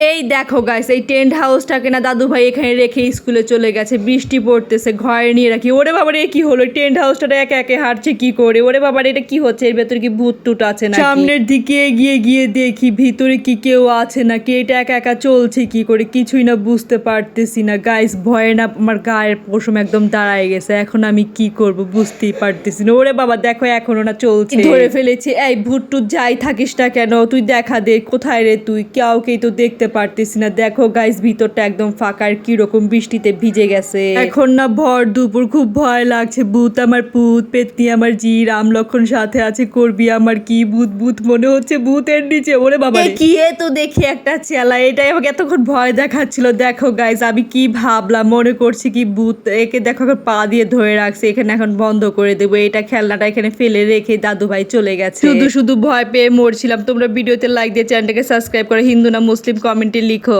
eh, দেখো guys এই tent হাউসটাকে না দাদু ভাই এখানে রেখে স্কুলে চলে গেছে। বৃষ্টি পড়তেছে ঘরে নিয়ে রাখি। ওরে বাবার এ কি হলো? টেন্ট হাউসটা একে একে হাঁটছে কি করে? ওরে বাবার এটা কি হচ্ছে? এর ভেতরে কি ভূত টুট আছে না সামনের দিকে এগিয়ে গিয়ে দেখি ভিতরে কি কেউ আছে না নাকি? এটা একা একা চলছে কি করে? কিছুই না বুঝতে পারতেছি না। গাইস ভয়ে না আমার গায়ের পশম একদম দাঁড়ায় গেছে। এখন আমি কি করব বুঝতেই পারতেছি না। ওরে বাবা দেখো এখনও না চলছে। ধরে ফেলেছি এই ভূত টুট যাই থাকিস না কেন? তুই দেখা দে কোথায় রে তুই? কাউকেই তো দেখতে পারতেছি না। দেখো গাইস ভিতরটা একদম ফাঁকা আর কীরকম বৃষ্টিতে ভিজে গেছে। এখন না ভর দুপুর খুব ভয় লাগছে। ভূত আমার পুত পেতনি আমার জি রাম লক্ষণ সাথে আছে করবি আমার কি ভূত? ভূত মনে হচ্ছে ভূতের নিচে। ওরে বাবা কি এ তো দেখি একটা চেলা। এটাই আমাকে এতক্ষণ ভয় দেখাচ্ছিল। দেখো গাইস আমি কি ভাবলাম মনে করছি কি ভূত একে দেখো এখন পা দিয়ে ধরে রাখছে। এখানে এখন বন্ধ করে দেবো। এটা খেলনাটা এখানে ফেলে রেখে দাদু ভাই চলে গেছে। শুধু শুধু ভয় পেয়ে মরছিলাম। তোমরা ভিডিওতে লাইক দিয়ে চ্যানেলটাকে সাবস্ক্রাইব করে। হিন্দু না মুসলিম কমেন্টে লিখো